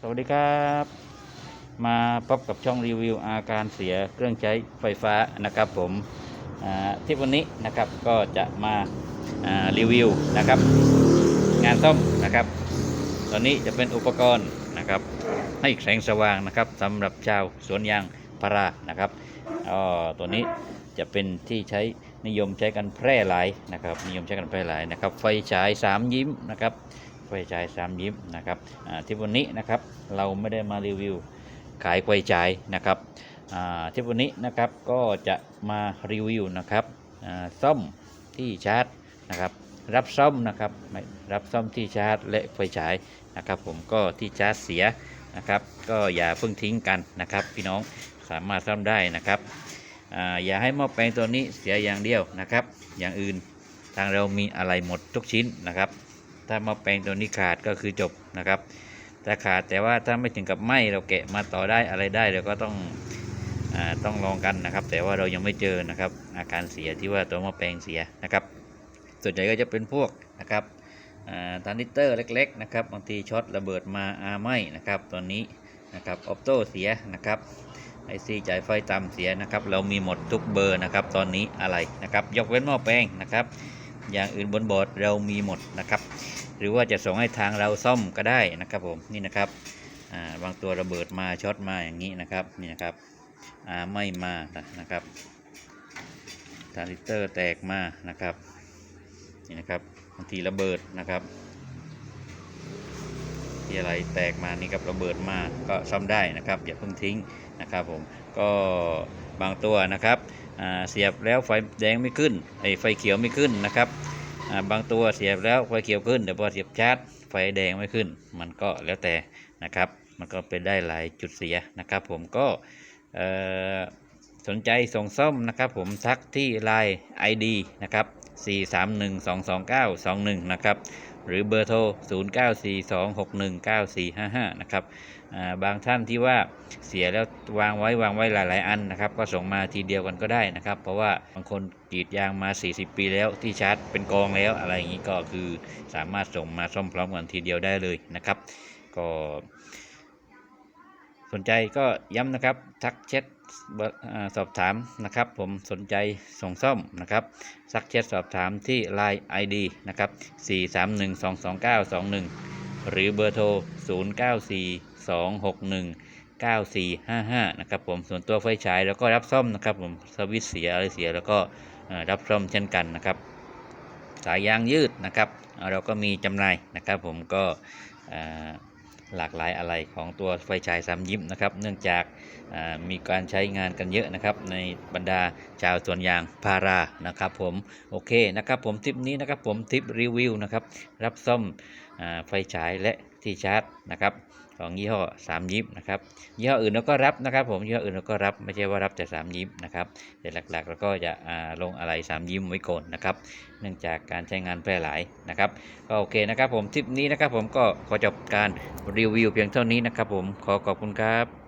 สวัสดีครับ มาพบกับช่องรีวิวอาการเสียเครื่องใช้ไฟฟ้านะครับผมที่วันนี้นะครับก็จะมาารีวิวนะครับ งานซ่อมนะครับ ตอนนี้จะเป็นอุปกรณ์นะครับ ให้แสงสว่างนะครับสำหรับชาวสวนยางพารานะครับออตัวนี้จะเป็นที่ใช้นิยมใช้กันแพร่หลายนะครับ นิยมใช้กันแพร่หลายนะครับ ไฟฉายสามยิ้มนะครับ ไฟฉายสามยิ้มนะครับที่วันนี้นะครับเราไม่ได้มารีวิวขายไฟฉายนะครับที่วันนี้นะครับก็จะมารีวิวนะครับซ่อมที่ชาร์จนะครับรับซ่อมนะครับรับซ่อมที่ชาร์จและไฟฉายนะครับผมก็ที่ชาร์จเสียนะครับก็อย่าเพิ่งทิ้งกันนะครับ พี่น้องสามารถซ่อมได้นะครับออย่าให้หม้อแปลงตัวนี้เสียอย่างเดียวนะครับ อย่างอื่นทางเรามีอะไรหมดทุกชิ้นนะครับ ถ้าม้อแปลงตัวนี้ขาดก็คือจบนะครับถ้าขาดแต่ว่าถ้าไม่ถึงกับไหมเราแกะมาต่อได้อะไรได้เราก็ต้องอต้องลองกันนะครับ แต่ว่าเรายังไม่เจอนะครับ อาการเสียที่ว่าตัวม้อแปลงเสียนะครับ ส่วนใหญ่ก็จะเป็นพวกนะครับทานิสเตอร์เล็ก ๆ นะครับบางทีช็อตระเบิดมาอาไหมนะครับตอนนี้นะครับออปโต้เสียนะครับไอซีจ่ายไฟต่ำเสียนะครับ เรามีหมดทุกเบอร์นะครับ ตอนนี้อะไรนะครับ ยกเว้นหม้อแปลงนะครับ อย่างอื่นบนบอร์ดเรามีหมดนะครับ หรือว่าจะส่งให้ทางเราซ่อมก็ได้นะครับผมนี่นะครับบางตัวระเบิดมาช็อตมาอย่างนี้นะครับนี่นะครับไม่มานะครับทาริเตอร์แตกมานะครับนี่นะครับบางทีระเบิดนะครับ ที่อะไรแตกมานี่ครับระเบิดมาก็ซ่อมได้นะครับอย่าเพิ่งทิ้งนะครับผมก็บางตัวนะครับเสียบแล้วไฟแดงไม่ขึ้นไอไฟเขียวไม่ขึ้นนะครับบางตัวเสียบแล้วไฟเขียวขึ้นแต่พอเสียบชาร์จไฟแดงไม่ขึ้น มันก็แล้วแต่นะครับมันก็เป็นได้หลายจุดเสียนะครับ ผมก็สนใจส่งซ่อมนะครับผมทักที่ไลน์ ID นะครับ 4312291นะครับ หรือเบอร์โทร 0942619455 นะครับบางท่านที่ว่าเสียแล้ววางไว้วางไว้หลาย ๆ อันนะครับ ก็ส่งมาทีเดียวกันก็ได้นะครับ เพราะว่าบางคนกรีดยางมา 40 ปีแล้วที่ชาร์จเป็นกองแล้วอะไรอย่างนี้ก็คือสามารถส่งมาซ่อมพร้อมกันทีเดียวได้เลยนะครับ ก็ สนใจก็ย้ำนะครับ ทักแชทสอบถามนะครับ ผมสนใจส่งซ่อมนะครับทักแชทสอบถามที่ Line ID นะครับ4312291หรือเบอร์โทร 0942619455 นะครับผมส่วนตัวไฟฉายแล้วก็รับซ่อมนะครับผมสวิตเสียอะไรเสียแล้วก็รับซ่อมเช่นกันนะครับ สายยางยืดนะครับ เราก็มีจำหน่ายนะครับผมก็อ่อ หลากหลายอะไรของตัวไฟฉายสามยิ้มนะครับ เนื่องจากามีการใช้งานกันเยอะนะครับ ในบรรดาชาวสวนยางพารานะครับ ผมโอเคนะครับ ผมทริปนี้นะครับผมทริปรีวิวนะครับรับซ่อมอไฟฉายและ ที่ชาร์จนะครับของยี่ห้อสามยิบนะครับยี่ห้ออื่นเราก็รับนะครับ ผมยี่ห้ออื่นเราก็รับไม่ใช่ว่ารับแต่สามยิบนะครับแต่หลักๆเราก็จะลงอะไรสามยิบไว้ก่อนนะครับ เนื่องจากการใช้งานแพร่หลายนะครับก็โอเคนะครับผมทริปนี้นะครับผมก็ขอจบการรีวิวเพียงเท่านี้นะครับผมขอขอบคุณครับ